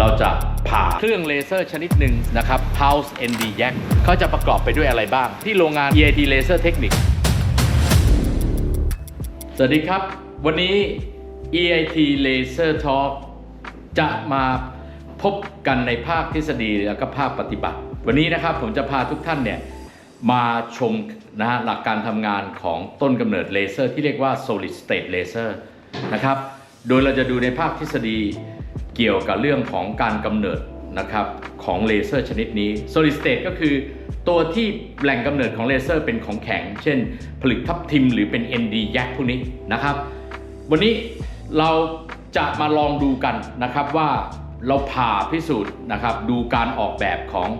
เราจะผ่าเครื่องเลเซอร์ชนิดหนึ่งนะครับ Pulse ND Yak เขาจะประกอบไปด้วยอะไรบ้าง ที่โรงงาน EIT Laser Technique สวัสดีครับ วันนี้ EIT Laser Talk จะมาพบกันในภาคทฤษฎีแล้วก็ภาคปฏิบัติ วันนี้นะครับผมจะพาทุกท่านเนี่ยมาชมนะฮะหลักการทำงานของต้นกำเนิดเลเซอร์ที่เรียกว่า solid state laser นะครับ โดยเราจะดูในภาคทฤษฎี เกี่ยวกับเรื่องของการกำเนิดนะครับของเลเซอร์ชนิดนี้ solid state ก็คือตัวที่แหล่งกำเนิดของเลเซอร์เป็นของแข็ง เช่น ผลึกทับทิมหรือเป็น ND yak พวกนี้นะครับ วันนี้เราจะมาลองดูกันนะครับว่าเราผ่าพิสูจน์นะครับดูการออกแบบของ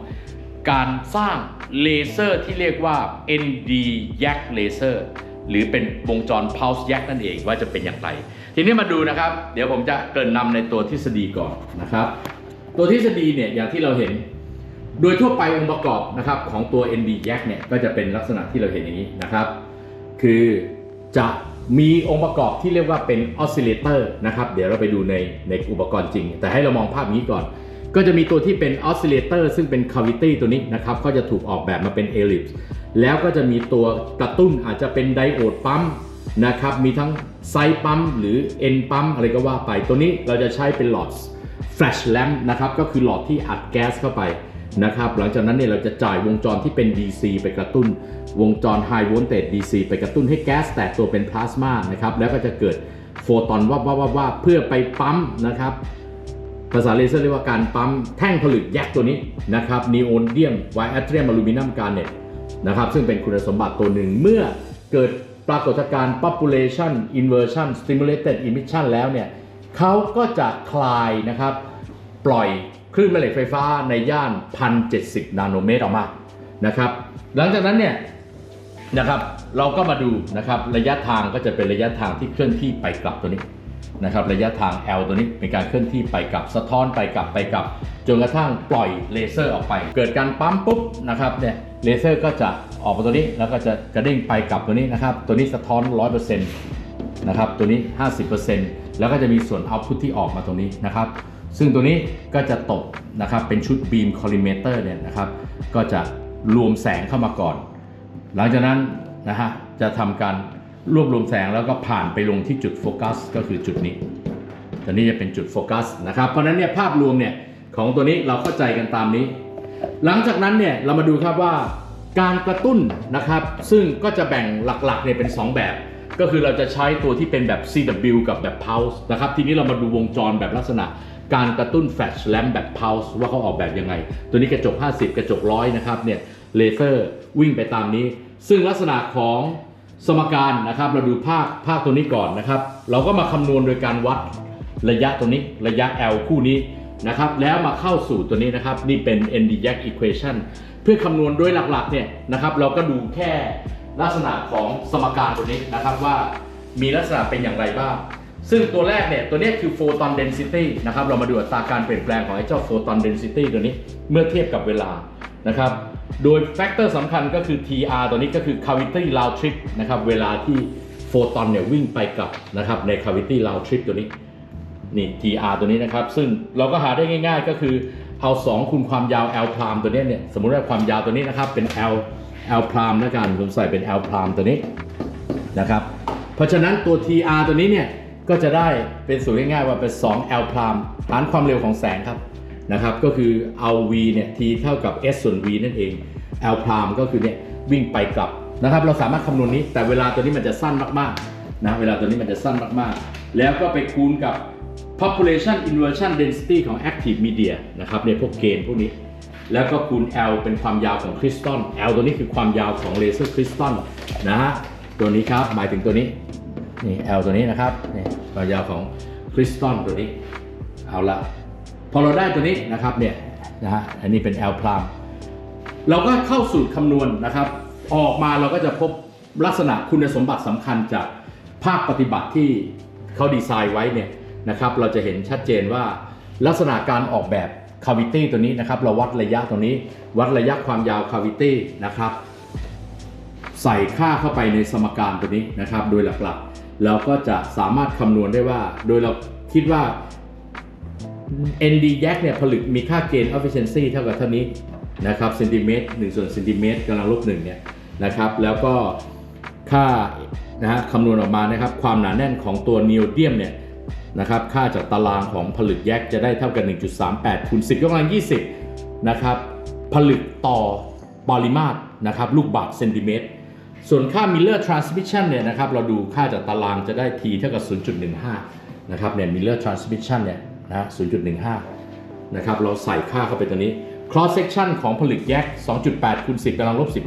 การสร้างเลเซอร์ที่เรียกว่า ND Yak Laser หรือเป็นวงจร Pulse Yak นั่นเองว่าจะเป็นอย่างไร ทีนี้มาดูนะครับ เดี๋ยวผมจะเกริ่นนำในตัวทฤษฎีก่อนนะครับ ตัวทฤษฎีเนี่ยอย่างที่เราเห็น โดยทั่วไปองค์ประกอบนะครับของตัว ND Yak เนี่ยก็จะเป็นลักษณะที่เราเห็นอย่างนี้นะครับ คือจะมีองค์ประกอบที่เรียกว่าเป็นออสซิเลเตอร์นะครับ เดี๋ยวเราไปดูในในอุปกรณ์จริง แต่ให้เรามองภาพนี้ก่อน ก็จะมีตัวที่เป็นออสซิเลเตอร์ซึ่งเป็นคาวิตี้ตัวนี้นะครับก็จะถูกออกแบบมาเป็นเอลิปส์แล้วก็จะมีตัวกระตุ้นอาจจะเป็นไดโอดปั๊ม นะครับ มีทั้งไซปั๊มหรือเอ็นปั๊มอะไรก็ว่าไป ตัวนี้เราจะใช้เป็นหลอดแฟลชแลมป์นะครับ ก็คือหลอดที่อัดแก๊สเข้าไปนะครับ หลังจากนั้นเนี่ยเราจะจ่ายวงจรที่เป็น DC ไปกระตุ้น วงจร High Voltage DC ไปกระตุ้นให้แก๊สแตกตัวเป็นพลาสมานะครับ แล้วก็จะเกิดโฟตอนวับวับวับเพื่อไปปั๊มนะครับ ภาษาเลเซอร์เรียกว่าการปั๊มแท่งผลึกแยกตัวนี้นะครับนีโอนเดียมไวแอตเรียมอลูมิเนียมการเน็ตนะครับ ซึ่งเป็นคุณสมบัติตัวหนึ่งเมื่อเกิด ปรากฏการณ์ population inversion stimulated emission แล้วเนี่ยเขาก็จะคลายนะครับ ปล่อยคลื่นแม่เหล็กไฟฟ้าในย่าน 1,070 นาโนเมตรออกมานะครับ หลังจากนั้นเนี่ยนะครับเราก็มาดูนะครับระยะทางก็จะเป็นระยะทางที่เคลื่อนที่ไปกลับตัวนี้นะครับ ระยะทาง L ตัวนี้เป็นการเคลื่อนที่ไปกลับสะท้อนไปกลับไปกลับ จนกระทั่งปล่อยเลเซอร์ออกไป เกิดการปั๊มปุ๊บนะครับเนี่ยเลเซอร์ก็จะออกมาตัวนี้แล้วก็จะกระเด้งไปกลับตัวนี้นะครับ ตัวนี้สะท้อน 100%นะครับตัวนี้ 50%แล้วก็จะมีส่วนเอาพุทที่ออกมาตรงนี้นะครับ ซึ่งตัวนี้ก็จะตกนะครับเป็นชุด beam collimator เนี่ยนะครับ ก็จะรวมแสงเข้ามาก่อน หลังจากนั้นนะฮะจะทำการรวบรวมแสงแล้วก็ผ่านไปลงที่จุดโฟกัส ก็คือจุดนี้ตัวนี้จะเป็นจุดโฟกัสนะครับ เพราะนั้นเนี่ยภาพรวมเนี่ย ของตัวนี้เราเข้าใจกันตามนี้ หลังจากนั้นเนี่ยเรามาดูครับว่าการกระตุ้นนะครับ ซึ่งก็จะแบ่งหลักๆเนี่ยเป็น 2 แบบ ก็คือเราจะใช้ตัวที่เป็นแบบ CW กับแบบ Pulse นะครับ ทีนี้เรามาดูวงจรแบบลักษณะ การกระตุ้นแฟลชแลมแบบ Pulse ว่าเขาออกแบบยังไง ตัวนี้กระจก 50 กระจกร้อยนะครับเนี่ยเลเซอร์วิ่งไปตามนี้ ซึ่งลักษณะของสมการนะครับ เราดูภาคภาคตัวนี้ก่อนนะครับ เราก็มาคำนวณโดยการวัดระยะตัวนี้ ระยะ L คู่นี้ นะครับแล้วมาเข้าสู่ตัวนี้นะครับ นี่เป็น ND Yak equation เพื่อคำนวณโดยหลักๆเนี่ยนะครับ เราก็ดูแค่ลักษณะของสมการตัวนี้นะครับว่ามีลักษณะเป็นอย่างไรบ้าง ซึ่งตัวแรกเนี่ยตัวนี้คือ photon density นะครับเรามาดูอัตราการเปลี่ยนแปลงของไอ้เจ้า photon density ตัวนี้เมื่อเทียบกับเวลานะครับโดยแฟกเตอร์สำคัญก็คือ TR ตัวนี้ก็คือ cavity round trip นะครับเวลาที่โฟตอนเนี่ยวิ่งไปกลับนะครับใน cavity round trip ตัวนี้ นี่ TR ตัวนี้นะครับ ซึ่งเราก็หาได้ง่าย ๆ ก็คือเอา 2 คูณความยาว L พรามตัวนี้เนี่ยสมมุติว่าความยาวตัวนี้นะครับเป็น L L พรามแล้วกันผมใส่เป็น L พรามตัวนี้นะครับเพราะฉะนั้นตัว TR ตัวนี้เนี่ยก็จะได้เป็นสูตรง่ายๆว่าเป็น 2 L พรามฐานความเร็วของแสงครับนะครับก็คือเอา V เนี่ย T เท่ากับ S ส่วน V นั่นเอง L พรามก็คือเนี่ยวิ่งไปกลับนะครับเราสามารถคำนวณนี้แต่เวลาตัวนี้มันจะสั้นมากๆนะเวลาตัวนี้มันจะสั้นมากๆ แล้วก็ไปคูณกับ population inversion density ของ active media นะครับเนี่ยพวกเกณฑ์พวกนี้ แล้วก็คูณ L เป็นความยาวของคริสตัล L ตัวนี้คือความยาวของเลเซอร์คริสตัลนะฮะตัวนี้ครับหมายถึงตัวนี้นี่ L ตัวนี้นะครับนี่ความยาวของคริสตัลตัวนี้ เอาละพอเราได้ตัวนี้นะครับเนี่ยนะฮะอันนี้เป็น L พรามเราก็เข้าสูตรคำนวณนะครับ ออกมาเราก็จะพบลักษณะคุณสมบัติสำคัญจากภาคปฏิบัติที่เขาดีไซน์ไว้เนี่ย นะครับ เราจะเห็นชัดเจนว่าลักษณะการออกแบบคาวิตี้ตัวนี้นะครับ เราวัดระยะตรงนี้ วัดระยะความยาวคาวิตี้นะครับ ใส่ค่าเข้าไปในสมการตัวนี้นะครับ โดยหลักๆ เราก็จะสามารถคำนวณได้ว่า โดยเราคิดว่า ND Yak เนี่ยผลึกมีค่าเกณฑ์ efficiency เท่ากับเท่านี้นะครับเซนติเมตร1ส่วนเซนติเมตรกำลังลบหนึ่งเนี่ยนะครับ แล้วก็ค่านะฮะคำนวณออกมานะครับ ความหนาแน่นของตัวนิโอเดียมเนี่ย นะครับค่าจากตารางของผลึกแยกจะได้เท่ากัน 1.38คูณ10 ยกกำลัง 20 นะครับผลึกต่อปริมาตรนะครับลูกบาศก์เซนติเมตร ส่วนค่า Miller Transmission เนี่ยนะครับเราดูค่าจากตารางจะได้ t เท่ากับ 0.15 นะครับเนี่ย Miller Transmission เนี่ยนะฮะ0.15 นะครับเราใส่ค่าเข้าไปตัวนี้ cross section ของผลึกแยก 2.8คูณ10กำลังลบ19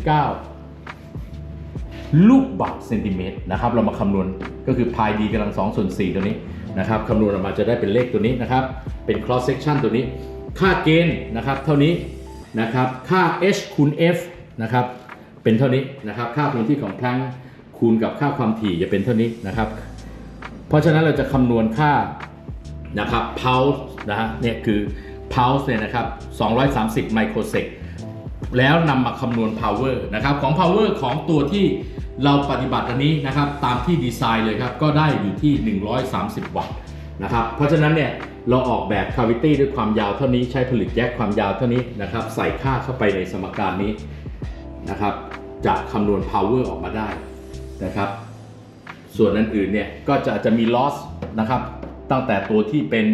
ลูกบาศก์เซนติเมตรนะครับเรามาคำนวณก็คือ pi d กำลัง2ส่วน4ตัวนี้ นะครับคำนวณออกมาจะได้เป็นเลขตัวนี้นะครับ เป็น cross section ตัวนี้ ค่าเกณฑ์นะครับเท่านี้นะครับค่า h คูณ f นะครับเป็นเท่านี้นะครับค่าพื้นที่ของแพลงคูณกับค่าความถี่จะเป็นเท่านี้นะครับ เพราะฉะนั้นเราจะคำนวณค่านะครับ pulse นะฮะเนี่ยคือ pulse เนี่ยนะครับ230 ไมโครเซกแล้วนำมาคำนวณ power นะครับของ power ของตัวที่ เราปฏิบัติอันนี้นะครับตามที่ดีไซน์เลยครับก็ได้อยู่ที่ 130 วัตต์นะครับเพราะฉะนั้นเนี่ยเราออกแบบ cavity ด้วยความยาวเท่านี้ใช้ผลึกแยกความยาวเท่านี้นะครับใส่ค่าเข้าไปในสมการนี้นะครับจะคำนวณ power ออกมาได้นะครับส่วนอื่นเนี่ยก็จะจะมี loss นะครับตั้งแต่ตัวที่เป็น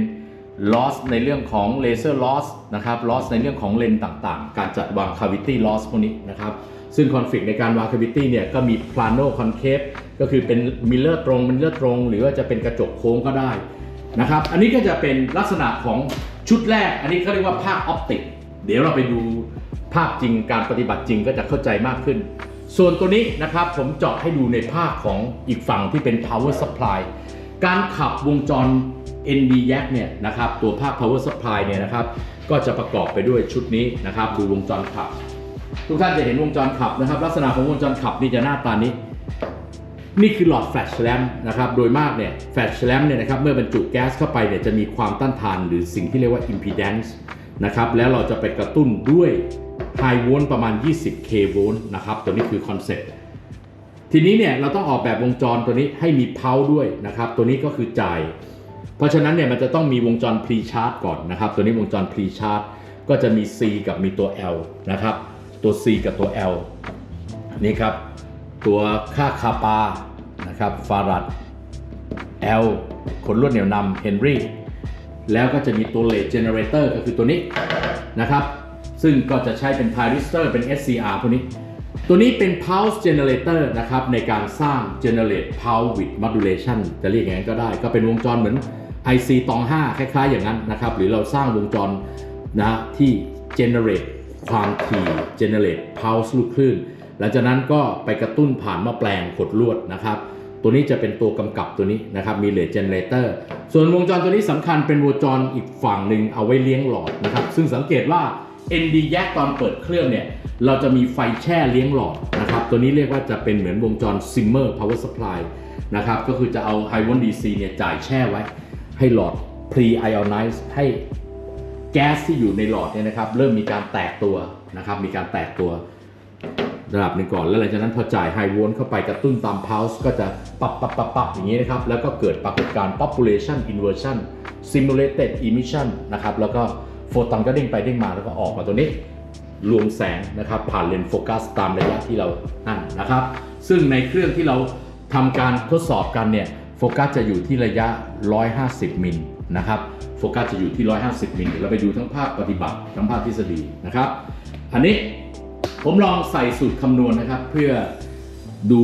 loss ในเรื่องของ laser loss นะครับ loss ในเรื่องของเลนต่างๆ การจัดวาง cavity loss พวกนี้นะครับ ซึ่ง config ในการวาง cavity เนี่ยก็มี plano concave ก็คือเป็น mirror ตรง mirror ตรง หรือว่าจะเป็นกระจกโค้งก็ได้นะครับ อันนี้ก็จะเป็นลักษณะของชุดแรก อันนี้เขาเรียกว่าภาคออปติก เดี๋ยวเราไปดูภาพจริงการปฏิบัติจริงก็จะเข้าใจมากขึ้น ส่วนตัวนี้นะครับผมเจาะให้ดูในภาคของอีกฝั่งที่เป็น power supply การขับวงจร ND Yak เนี่ยนะครับตัวภาค power supply เนี่ยนะครับก็จะประกอบไปด้วยชุดนี้นะครับดูวงจรขับ ทุกท่านจะเห็นวงจรขับนะครับ ลักษณะของวงจรขับนี่จะหน้าตานี้ นี่คือหลอดแฟลชแลมนะครับ โดยมากเนี่ยแฟลชแลมเนี่ยนะครับเมื่อบรรจุแก๊สเข้าไปเนี่ยจะมีความต้านทานหรือสิ่งที่เรียกว่า impedance นะครับแล้วเราจะไปกระตุ้นด้วย high volt ประมาณ 20 k โวลต์นะครับ ตัวนี้คือคอนเซ็ปต์ทีนี้เนี่ยเราต้องออกแบบวงจรตัวนี้ให้มีเพาด้วยนะครับ ตัวนี้ก็คือจ่าย เพราะฉะนั้นเนี่ยมันจะต้องมีวงจร pre charge ก่อนนะครับ ตัวนี้วงจร pre charge ก็จะมี C กับมีตัว L นะครับ ตัว C กับตัว L นี่ครับ ตัวค่าคาปานะครับฟารัด L ขนลวดเหนี่ยวนำเฮนรี่แล้วก็จะมีตัวเลดเจเนเรเตอร์ก็คือตัวนี้นะครับ ซึ่งก็จะใช้เป็น t y r i s t o r เป็น SCR พวกนี้ ตัวนี้เป็น pulse generator นะครับ ในการสร้าง generate pulse with modulation จะเรียกอย่างนั้นก็ได้ ก็เป็นวงจรเหมือน IC ตอง 5 คล้าย ๆ อย่างนั้นนะครับ หรือเราสร้างวงจรนะที่ generate ความถี่ generate pulse ลูกคลื่น หลังจากนั้นก็ไปกระตุ้นผ่านม้อแปลงขดลวดนะครับ ตัวนี้จะเป็นตัวกำกับตัวนี้นะครับ มีเลดเจเนเรเตอร์ ส่วนวงจรตัวนี้สำคัญเป็นวงจรอีกฝั่งหนึ่งเอาไว้เลี้ยงหลอดนะครับ ซึ่งสังเกตว่า ND แยกตอนเปิดเครื่องเนี่ย เราจะมีไฟแช่เลี้ยงหลอดนะครับ ตัวนี้เรียกว่าจะเป็นเหมือนวงจร Simmer Power Supply นะครับ ก็คือจะเอา High Volt DC เนี่ยจ่ายแช่ไว้ ให้หลอด Pre-ionize ให้ แก๊สที่อยู่ในหลอดเนี่ยนะครับ เริ่มมีการแตกตัวนะครับ มีการแตกตัวระดับหนึ่งก่อนแล้วหลังจากนั้นพอจ่ายไฮโวลต์เข้าไปกระตุ้นตาม pulse ก็จะปับปับปับปับอย่างนี้นะครับ แล้วก็เกิดปรากฏการณ์ population inversion simulated emission นะครับ แล้วก็โฟตอนก็เด้งไปเด้งมาแล้วก็ออกมาตัวนี้ รวมแสงนะครับ ผ่านเลนส์โฟกัสตามระยะที่เรานั่นนะครับ ซึ่งในเครื่องที่เราทำการทดสอบกันเนี่ยโฟกัสจะอยู่ที่ระยะ 150 มิล นะครับโฟกัสจะอยู่ที่ 150มิลเดี๋ยวเราไปดูทั้งภาคปฏิบัติทั้งภาคทฤษฎีนะครับ อันนี้ผมลองใส่สูตรคำนวณนะครับ เพื่อดู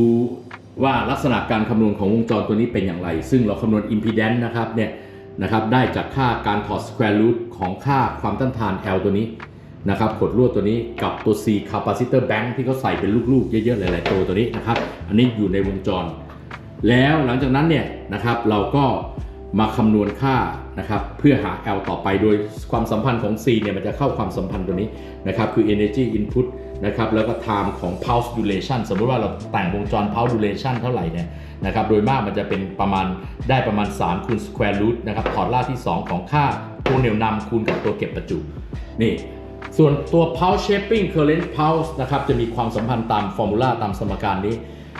ว่าลักษณะการคำนวณของวงจรตัวนี้เป็นอย่างไร ซึ่งเราคำนวณ impedance นะครับเนี่ยนะครับได้จากค่าการถอด square root ของค่าความต้านทาน L ตัวนี้นะครับขดลวดตัวนี้กับตัว C capacitor bank ที่เขาใส่เป็นลูกๆ เยอะๆ หลายๆตัวตัวนี้นะครับ อันนี้อยู่ในวงจร แล้วหลังจากนั้นเนี่ยนะครับเราก็ มาคำนวณค่านะครับเพื่อหา L ต่อไปโดยความสัมพันธ์ของ C เนี่ยมันจะเข้าความสัมพันธ์ตัวนี้นะครับคือ energy input นะครับแล้วก็ time ของ pulse duration สมมติว่าเราแต่งวงจร pulse duration เท่าไหร่เนี่ยนะครับโดยมากมันจะเป็นประมาณได้ประมาณ 3 คูณ square root นะครับถอดรากที่ 2 ของค่าตัวเหนี่ยวนำคูณกับตัวเก็บประจุนี่ส่วนตัว pulse shaping current pulse นะครับจะมีความสัมพันธ์ตามฟอร์มูลาตามสมการนี้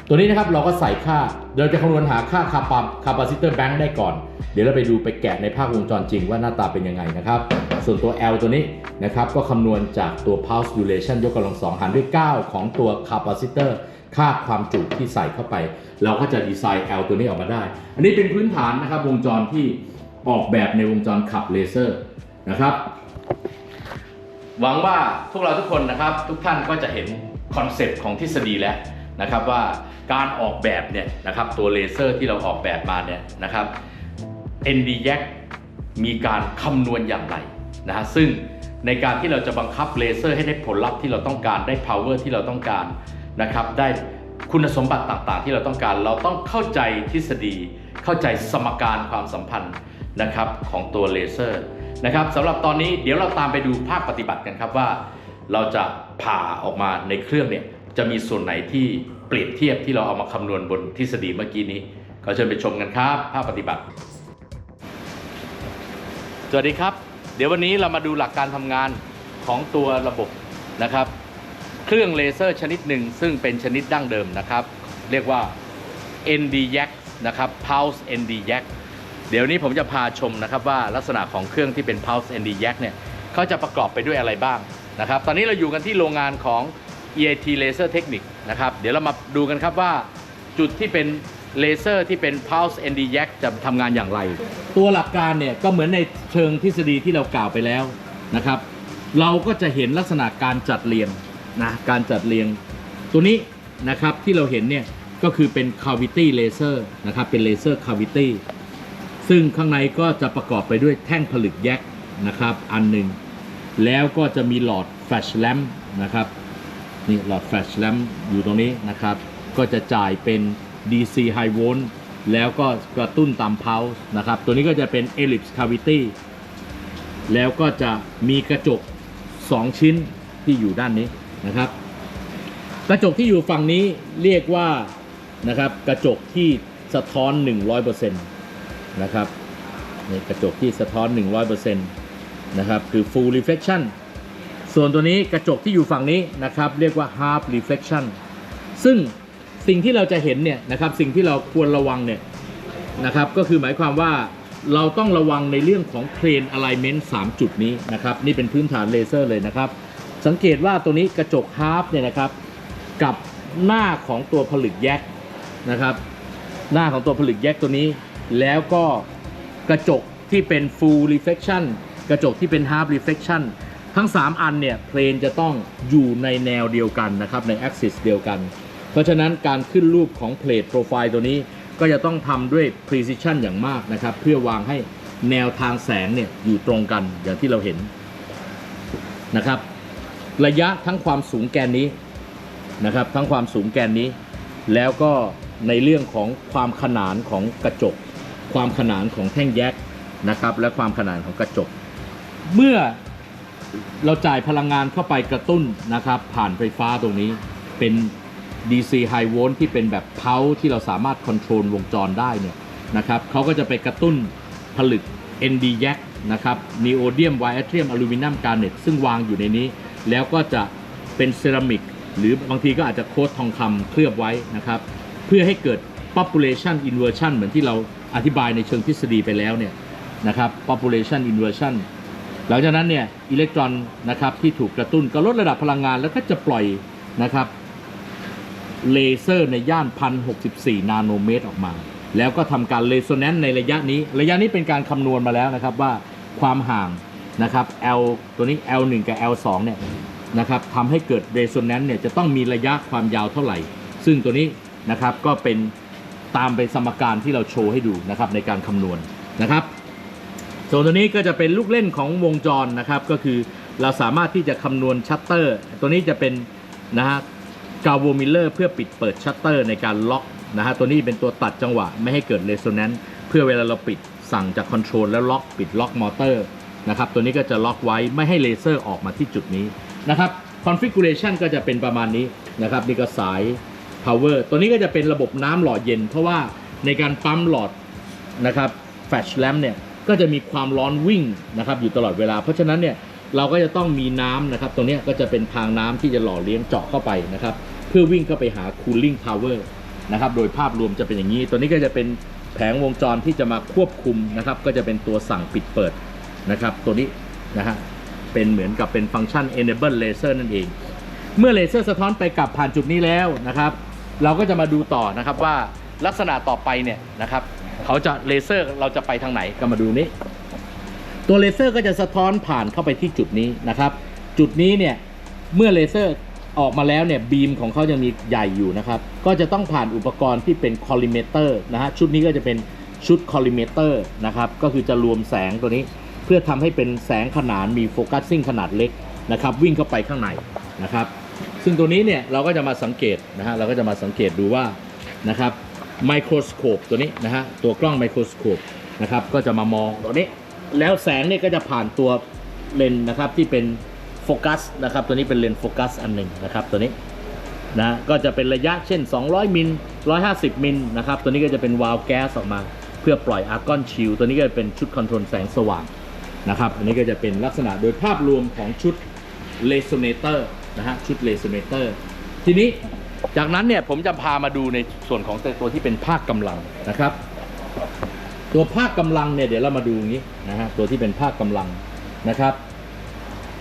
ตัวนี้นะครับเราก็ใส่ค่าเราจะคำนวณหาค่าคาปาคาปาซิเตอร์แบงค์ได้ก่อน เดี๋ยวเราไปดูไปแกะในภาพวงจรจริงว่าหน้าตาเป็นยังไงนะครับ ส่วนตัว L ตัวนี้นะครับก็คำนวณจากตัว pulse duration ยกกำลังสองหารด้วย 9 ของตัว capacitor ค่าความจุที่ใส่เข้าไป เราก็จะดีไซน์ L ตัวนี้ออกมาได้ อันนี้เป็นพื้นฐานนะครับวงจรที่ออกแบบในวงจรขับเลเซอร์นะครับ หวังว่าพวกเราทุกคนนะครับ ทุกท่านก็จะเห็นคอนเซปต์ของทฤษฎีแล้ว นะครับว่าการออกแบบเนี่ยนะครับตัวเลเซอร์ที่เราออกแบบมาเนี่ยนะครับ ND y a c มีการคำนวณอย่างไรนะฮะซึ่งในการที่เราจะบังคับเลเซอร์ให้ได้ผลลัพธ์ที่เราต้องการได้ power ที่เราต้องการนะครับ ได้คุณสมบัติต่างๆ ที่เราต้องการ เราต้องเข้าใจทฤษฎี เข้าใจสมการความสัมพันธ์นะครับของตัวเลเซอร์นะครับสำหรับตอนนี้เดี๋ยวเราตามไปดูภาคปฏิบัติกันครับว่า เราจะผ่าออกมาในเครื่องเนี่ย จะมีส่วนไหนที่เปรียบเทียบที่เราเอามาคำนวณบนทฤษฎีเมื่อกี้นี้ขอเชิญไปชมกันครับ ภาคปฏิบัติ สวัสดีครับ เดี๋ยววันนี้เรามาดูหลักการทำงานของตัวระบบนะครับ เครื่องเลเซอร์ชนิดหนึ่งซึ่งเป็นชนิดดั้งเดิมนะครับ เรียกว่า ND Yak นะครับ Pulse ND Yak เดี๋ยวนี้ผมจะพาชมนะครับว่าลักษณะของเครื่องที่เป็น Pulse ND Yak เนี่ยเขาจะประกอบไปด้วยอะไรบ้างนะครับ ตอนนี้เราอยู่กันที่โรงงานของ EIT Laser Technic นะครับ เดี๋ยวเรามาดูกันครับว่าจุดที่เป็นเลเซอร์ที่เป็น Pulse ND Yak จะทำงานอย่างไร ตัวหลักการเนี่ยก็เหมือนในเชิงทฤษฎีที่เรากล่าวไปแล้วนะครับ เราก็จะเห็นลักษณะการจัดเรียงนะการจัดเรียง ตัวนี้นะครับที่เราเห็นเนี่ยก็คือเป็น cavity laser นะครับเป็น laser cavity ซึ่งข้างในก็จะประกอบไปด้วยแท่งผลึกแยกนะครับอันหนึ่งแล้วก็จะมีหลอด flash lamp นะครับ นี่หลอด flash lamp อยู่ตรงนี้นะครับ ก็จะจ่ายเป็น DC high volt แล้วก็กระตุ้นตาม pulse นะครับ ตัวนี้ก็จะเป็น ellipse cavity แล้วก็จะมีกระจก 2 ชิ้นที่อยู่ด้านนี้นะครับ กระจกที่อยู่ฝั่งนี้เรียกว่านะครับกระจกที่สะท้อน 100%นะครับนี่กระจกที่สะท้อน 100%นะครับ คือ full reflection ส่วนตัวนี้กระจกที่อยู่ฝั่งนี้นะครับเรียกว่า half reflection ซึ่งสิ่งที่เราจะเห็นเนี่ยนะครับสิ่งที่เราควรระวังเนี่ยนะครับก็คือหมายความว่าเราต้องระวังในเรื่องของ plane alignment 3 จุดนี้นะครับนี่เป็นพื้นฐานเลเซอร์เลยนะครับ สังเกตว่าตัวนี้กระจก half เนี่ยนะครับกับหน้าของตัวผลึกแยกนะครับหน้าของตัวผลึกแยกตัวนี้ แล้วก็กระจกที่เป็น full reflection กระจกที่เป็น half reflection ทั้ง 3 อันเนี่ยเพลนจะต้องอยู่ในแนวเดียวกันนะครับใน axis เดียวกัน เพราะฉะนั้นการขึ้นรูปของเพลทโปรไฟล์ตัวนี้ก็จะต้องทำด้วย precision อย่างมากนะครับ เพื่อวางให้แนวทางแสงเนี่ยอยู่ตรงกันอย่างที่เราเห็นนะครับ ระยะทั้งความสูงแกนนี้นะครับ ทั้งความสูงแกนนี้ แล้วก็ในเรื่องของความขนานของกระจก ความขนานของแท่งแยกนะครับ และความขนานของกระจก เมื่อ เราจ่ายพลังงานเข้าไปกระตุ้นนะครับ ผ่านไฟฟ้าตรงนี้เป็น DC High Volt ที่เป็นแบบเพาที่เราสามารถคอนโทรลวงจรได้เนี่ยนะครับเขาก็จะไปกระตุ้นผลึก ND y a c นะครับ Neodymium Yttrium Aluminum Garnet ซึ่งวางอยู่ในนี้ แล้วก็จะเป็นเซรามิกหรือบางทีก็อาจจะโค้ดทองคำเคลือบไว้นะครับ เพื่อให้เกิด population inversion เหมือนที่เราอธิบายในเชิงทฤษฎีไปแล้วเนี่ยนะครับ population inversion หลังจากนั้นเนี่ยอิเล็กตรอนนะครับที่ถูกกระตุ้นก็ลดระดับพลังงานแล้วก็จะปล่อยนะครับเลเซอร์ในย่าน 1064 นาโนเมตรออกมา แล้วก็ทำการเลโซแนนซ์ในระยะนี้ ระยะนี้เป็นการคำนวณมาแล้วนะครับว่าความห่างนะครับ L ตัวนี้ L1 กับ L2 เนี่ยนะครับทำให้เกิดเรโซแนนซ์เนี่ยจะต้องมีระยะความยาวเท่าไหร่ ซึ่งตัวนี้นะครับก็เป็นตามไปสมการที่เราโชว์ให้ดูนะครับในการคำนวณนะครับ ส่วนตัวนี้ก็จะเป็นลูกเล่นของวงจรนะครับก็คือเราสามารถที่จะคำนวณชัตเตอร์ ตัวนี้จะเป็นนะฮะกาโวมิลเลอร์เพื่อปิดเปิดชัตเตอร์ในการล็อกนะฮะตัวนี้เป็นตัวตัดจังหวะไม่ให้เกิดเรโซแนนซ์เพื่อเวลาเราปิดสั่งจากคอนโทรลแล้วล็อกปิดล็อกมอเตอร์นะครับตัวนี้ก็จะล็อกไว้ไม่ให้เลเซอร์ออกมาที่จุดนี้นะครับคอนฟิก u r a t i o n ก็จะเป็นประมาณนี้นะครับนี่ก็สาย power ตัวนี้ก็จะเป็นระบบน้ำหล่อเย็น เพราะว่าในการปั๊มหลอดนะครับแฟลชแลมเนี่ย ก็จะมีความร้อนวิ่งนะครับอยู่ตลอดเวลา เพราะฉะนั้นเนี่ยเราก็จะต้องมีน้ำนะครับตรงนี้ก็จะเป็นทางน้ำที่จะหล่อเลี้ยงเจาะเข้าไปนะครับเพื่อวิ่งเข้าไปหา cooling power นะครับโดยภาพรวมจะเป็นอย่างนี้ ตัวนี้ก็จะเป็นแผงวงจรที่จะมาควบคุมนะครับก็จะเป็นตัวสั่งปิดเปิดนะครับตัวนี้นะฮะเป็นเหมือนกับเป็นฟังก์ชัน enable laser นั่นเอง เมื่อเลเซอร์สะท้อนไปกลับผ่านจุดนี้แล้วนะครับ เราก็จะมาดูต่อนะครับว่าลักษณะต่อไปเนี่ยนะครับ เขาจะเลเซอร์เราจะไปทางไหนก็มาดูนี้ ตัวเลเซอร์ก็จะสะท้อนผ่านเข้าไปที่จุดนี้นะครับ จุดนี้เนี่ยเมื่อเลเซอร์ออกมาแล้วเนี่ยบีมของเขายังมีใหญ่อยู่นะครับ ก็จะต้องผ่านอุปกรณ์ที่เป็นคอลิเมเตอร์นะฮะชุดนี้ก็จะเป็นชุดคอลิเมเตอร์นะครับ ก็คือจะรวมแสงตัวนี้ เพื่อทำให้เป็นแสงขนานมีโฟกัสซิ่งขนาดเล็กนะครับ วิ่งเข้าไปข้างในนะครับ ซึ่งตัวนี้เนี่ยเราก็จะมาสังเกตนะฮะเราก็จะมาสังเกตดูว่านะครับ ไมโครสโคปตัวนี้นะฮะตัวกล้องไมโครสโคปนะครับก็จะมามองตัวนี้ แล้วแสงเนี่ยก็จะผ่านตัวเลนส์นะครับที่เป็นโฟกัสนะครับตัวนี้เป็นเลนส์โฟกัสอันหนึ่งนะครับตัวนี้นะก็จะเป็นระยะเช่น 200 มิล 150 มิลนะครับตัวนี้ก็จะเป็นวาล์วแก๊สออกมา เพื่อปล่อยอาร์กอนชิลตัวนี้ก็จะเป็นชุดคอนโทรลแสงสว่างนะครับอันนี้ก็จะเป็นลักษณะโดยภาพรวมของชุดเลโซเนเตอร์นะฮะชุดเลโซเนเตอร์ทีนี้ จากนั้นเนี่ยผมจะพามาดูในส่วนของตัวที่เป็นภาคกำลังนะครับ ตัวภาคกำลังเนี่ยเดี๋ยวเรามาดูอย่างนี้นะฮะตัวที่เป็นภาคกำลังนะครับ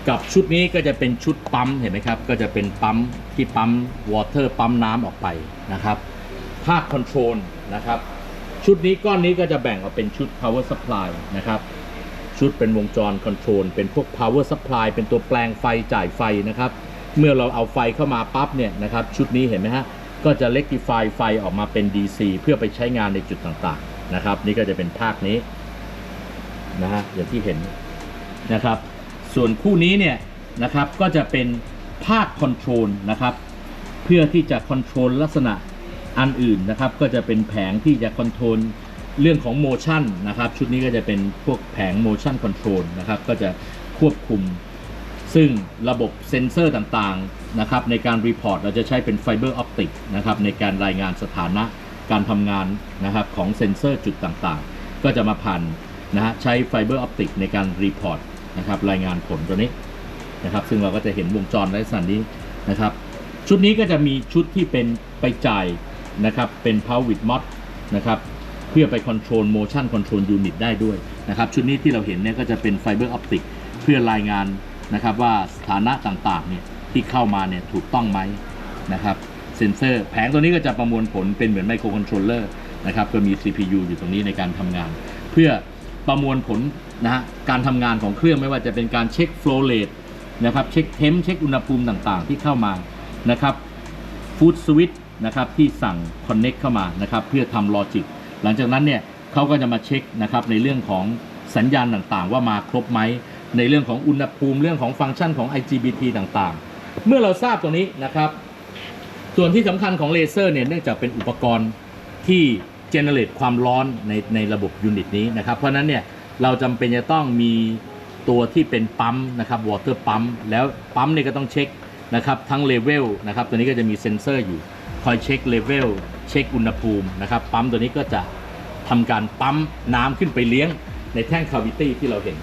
กับชุดนี้ก็จะเป็นชุดปั๊มเห็นไหมครับ ก็จะเป็นปั๊มที่ปั๊มวอเตอร์ปั๊มน้ำออกไปนะครับ ภาคคอนโทรลนะครับ ชุดนี้ก้อนนี้ก็จะแบ่งออกเป็นชุด power supply นะครับชุดเป็นวงจรคอนโทรลเป็นพวก power supply เป็นตัวแปลงไฟจ่ายไฟนะครับ เมื่อเราเอาไฟเข้ามาปั๊บเนี่ยนะครับชุดนี้เห็นไหมฮะก็จะ rectify ไฟออกมาเป็น DC เพื่อไปใช้งานในจุดต่างๆนะครับ นี่ก็จะเป็นภาคนี้นะฮะอย่างที่เห็นนะครับ ส่วนคู่นี้เนี่ยนะครับก็จะเป็นภาคคอนโทรลนะครับ เพื่อที่จะคอนโทรลลักษณะอันอื่นนะครับ ก็จะเป็นแผงที่จะคอนโทรลเรื่องของโมชั่นนะครับ ชุดนี้ก็จะเป็นพวกแผงโมชั่นคอนโทรลนะครับ ก็จะควบคุม ซึ่งระบบเซ็นเซอร์ต่างๆนะครับในการรีพอร์ตเราจะใช้เป็นไฟเบอร์ออปติกนะครับในการรายงานสถานะการทำงานนะครับของเซ็นเซอร์จุดต่างๆ ก็จะมาผ่านนะฮะใช้ไฟเบอร์ออปติกในการรีพอร์ตนะครับรายงานผลตัวนี้นะครับซึ่งเราก็จะเห็นวงจรลักษณะนี้นะครับชุดนี้ก็จะมีชุดที่เป็นไปจ่ายนะครับเป็น power with mod นะครับเพื่อไป control motion control unit ได้ด้วยนะครับชุดนี้ที่เราเห็นเนี่ยก็จะเป็น fiber optic เพื่อรายงาน นะครับว่าสถานะต่างๆเนี่ยที่เข้ามาเนี่ยถูกต้องไหมนะครับเซนเซอร์แผงตัวนี้ก็จะประมวลผลเป็นเหมือนไมโครคอนโทรลเลอร์นะครับก็มี CPU อยู่ตรงนี้ในการทำงาน เพื่อประมวลผลนะฮะการทำงานของเครื่องไม่ว่าจะเป็นการเช็ค flow rate นะครับเช็คเทมเช็คอุณหภูมิต่างๆ ที่เข้ามานะครับฟู้ดสวิตนะครับที่สั่ง Connect เข้ามานะครับเพื่อทำลอจิกหลังจากนั้นเนี่ยเขาก็จะมาเช็คนะครับในเรื่องของสัญญาณต่างๆ ว่ามาครบไหม ในเรื่องของอุณหภูมิเรื่องของฟังก์ชันของ IGBT ต่างๆ เมื่อเราทราบตรงนี้นะครับ ส่วนที่สำคัญของเลเซอร์เนี่ยเนื่องจากเป็นอุปกรณ์ที่เจเนเรตความร้อนในในระบบยูนิตนี้นะครับ เพราะนั้นเนี่ยเราจำเป็นจะต้องมีตัวที่เป็นปั๊มนะครับวอเตอร์ปั๊มแล้วปั๊มเนี่ยก็ต้องเช็คนะครับทั้งเลเวลนะครับตัวนี้ก็จะมีเซ็นเซอร์อยู่คอยเช็คเลเวลเช็คอุณหภูมินะครับปั๊มตัวนี้ก็จะทำการปั๊มน้ำขึ้นไปเลี้ยงในแท่งคาวิตี้ที่เราเห็น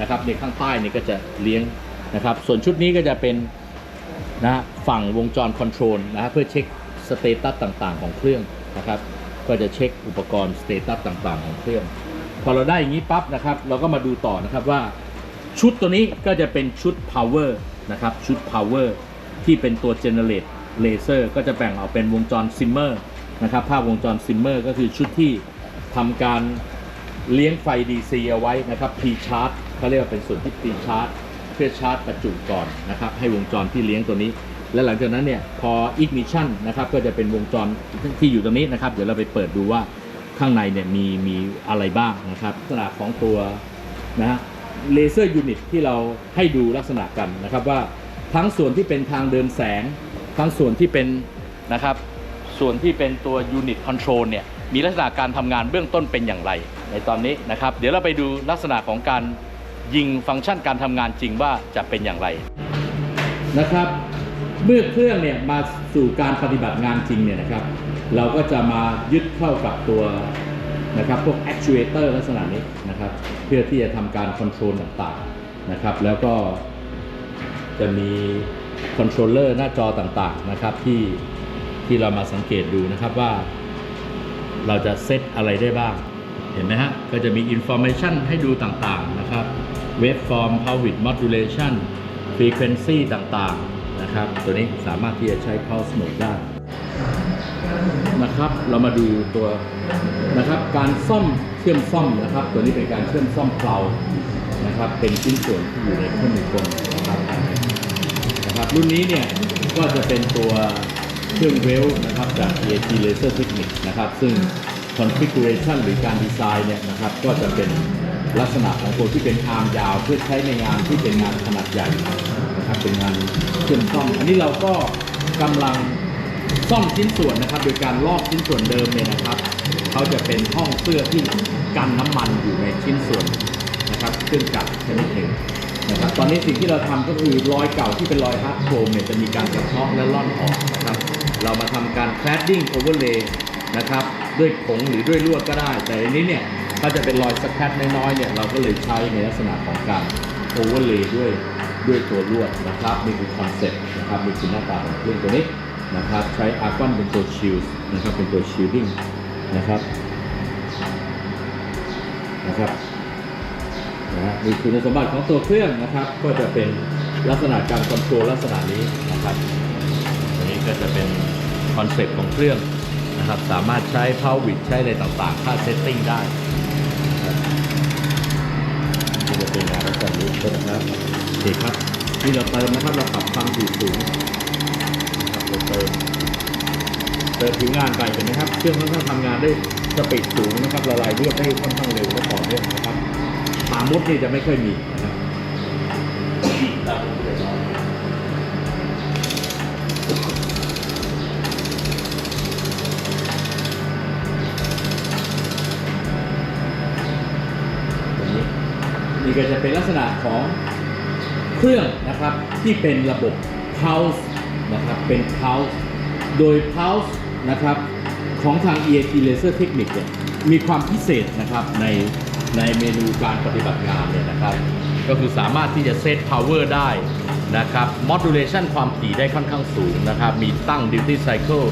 นะครับในข้างใต้นี่ก็จะเลี้ยงนะครับ ส่วนชุดนี้ก็จะเป็นนะฮะฝั่งวงจรคอนโทรลนะฮะเพื่อเช็คสเตตัสต่างๆ ของเครื่องนะครับ ก็จะเช็คอุปกรณ์สเตตัสต่างๆ ของเครื่อง พอเราได้อย่างนี้ปั๊บนะครับ เราก็มาดูต่อนะครับว่าชุดตัวนี้ก็จะเป็นชุด power นะครับ ชุด power ที่เป็นตัว generate laser ก็จะแบ่งออกเป็นวงจร simmer นะครับ ภาพวงจร simmer ก็คือชุดที่ทำการเลี้ยงไฟ DC เอาไว้นะครับ p charge เขาเรียกว่าเป็นส่วนที่ pre-charge เพื่อชาร์จประจุก่อนนะครับให้วงจรที่เลี้ยงตัวนี้ และหลังจากนั้นเนี่ยพอ ignition นะครับก็จะเป็นวงจรที่อยู่ตรงนี้นะครับเดี๋ยวเราไปเปิดดูว่าข้างในเนี่ยมีมีอะไรบ้างนะครับลักษณะของตัวนะฮะเลเซอร์ยูนิตที่เราให้ดูลักษณะกันนะครับว่าทั้งส่วนที่เป็นทางเดินแสง ทั้งส่วนที่เป็นนะครับส่วนที่เป็นตัวยูนิตคอนโทรลเนี่ยมีลักษณะการทำงานเบื้องต้นเป็นอย่างไร ในตอนนี้นะครับ เดี๋ยวเราไปดูลักษณะของการ ยิงฟังก์ชันการทำงานจริงว่าจะเป็นอย่างไรนะครับ เมื่อเครื่องเนี่ยมาสู่การปฏิบัติงานจริงเนี่ยนะครับ เราก็จะมายึดเข้ากับตัวนะครับพวก actuator ลักษณะนี้นะครับ เพื่อที่จะทำการคอนโทรลต่างๆนะครับ แล้วก็จะมีคอนโทรลเลอร์หน้าจอต่างๆนะครับที่ที่เรามาสังเกตดูนะครับว่า เราจะเซตอะไรได้บ้าง เห็นไหมฮะ ก็จะมี information ให้ดูต่างๆนะครับ waveform power width modulation frequency ต่างๆนะครับ ตัวนี้สามารถที่จะใช้ pulse mode ได้นะครับ เรามาดูตัวนะครับการซ่อมเชื่อมซ่อมนะครับ ตัวนี้เป็นการเชื่อมซ่อมเพลานะครับ เป็นชิ้นส่วนที่อยู่ในเครื่องมือกลนะครับนะครับ รุ่นนี้เนี่ยก็จะเป็นตัวเครื่องเวลนะครับจาก EAT Laser Technique นะครับ ซึ่ง configuration หรือการดีไซน์เนี่ยนะครับ ก็จะเป็น ลักษณะของตัวที่เป็นอาร์มยาวเพื่อใช้ในงานที่เป็นงานขนาดใหญ่นะครับเป็นงานเชื่อมซ่อมอันนี้เราก็กำลังซ่อมชิ้นส่วนนะครับ โดยการลอกชิ้นส่วนเดิมเนี่ยนะครับเขาจะเป็นห้องเสื้อที่กันน้ำมันอยู่ในชิ้นส่วนนะครับเครื่องจักรชนิดหนึ่งนะครับตอนนี้สิ่งที่เราทำก็คือรอยเก่าที่เป็นรอยฮาร์ดโครมเนี่ยจะมีการกระเทาะและล่อนออกนะครับเรามาทำการ cladding overlay นะครับด้วยผงหรือด้วยลวดก็ได้ แต่อันนี้เนี่ย ถ้าจะเป็นรอยสแคตน้อยๆเนี่ยเราก็เลยใช้ในลักษณะของการ overlay ด้วยด้วยตัวลวดนะครับนี่คือคอนเซ็ปต์นะครับนี่คือหน้าตาของเครื่องตัวนี้นะครับใช้อาร์กอนเป็นตัวชิลด์นะครับเป็นตัวชิลดิ้งนะครับนะครับนะฮะนี่คุณสมบัติของตัวเครื่องนะครับ ก็จะเป็นลักษณะการคอนโทรลลักษณะนี้นะครับอันนี้ก็จะเป็นคอนเซ็ปต์ของเครื่องนะครับสามารถใช้พาววิดใช้อะไรต่างๆ ค่าเซตติ้งได้นะครับนี่จะ เป็นงานลักษณะนี้นะครับโอเคครับนี่เราเติมนะครับเราปรับความถี่สูงนะครับเราเติมเติมผิวงานไปเห็นไหมครับเครื่องค่อนข้างทำงานได้สปีดสูงนะครับละลายเลือดได้ค่อนข้างเร็วและต่อเนื่องนะครับตามมดนี่จะไม่ค่อยมีนะครับ นี่ก็จะเป็นลักษณะของเครื่องนะครับที่เป็นระบบ pulse นะครับเป็น pulse โดย pulse นะครับของทาง EAT Laser Technique เนี่ยมีความพิเศษนะครับในในเมนูการปฏิบัติงานเนี่ยนะครับ ก็คือสามารถที่จะเซต power ได้นะครับ modulation ความถี่ได้ค่อนข้างสูงนะครับ มีตั้ง duty cycle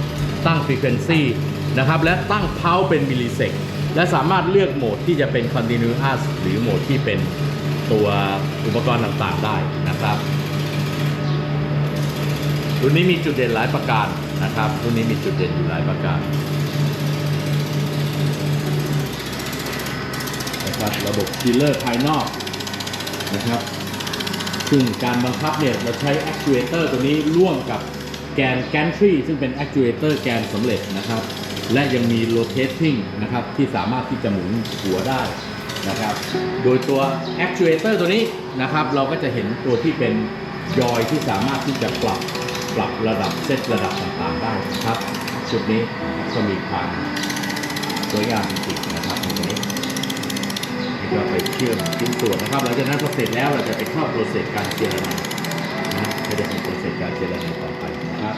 ตั้ง frequency นะครับ และตั้ง pulse เป็น millisec และสามารถเลือกโหมดที่จะเป็น continuous หรือโหมดที่เป็น ตัวอุปกรณ์ต่างๆได้นะครับ รุ่นนี้มีจุดเด่นหลายประการนะครับ รุ่นนี้มีจุดเด่นอยู่หลายประการนะครับระบบคีเลอร์ภายนอกนะครับซึ่งการบังคับเนี่ยเราใช้ actuator ตัวนี้ร่วมกับแกน gantry ซึ่งเป็น actuator แกนสำเร็จนะครับ และยังมี rotating นะครับที่สามารถที่จะหมุนหัวได้ นะครับ โดยตัว actuator ตัวนี้นะครับ เราก็จะเห็นตัวที่เป็นยอยที่สามารถที่จะปรับปรับระดับเซตระดับต่างๆได้นะครับชุดนี้ก็มีความสวยงามจริงๆนะครับตรงนี้นี่ก็ไปเชื่อมชิ้นส่วนนะครับหลังจากนั้นพอเสร็จแล้วเราจะไปเข้าโปรเซสการเจรไนนะจะได้เป็นโปรเซสการเจรไนต่อไปนะครับ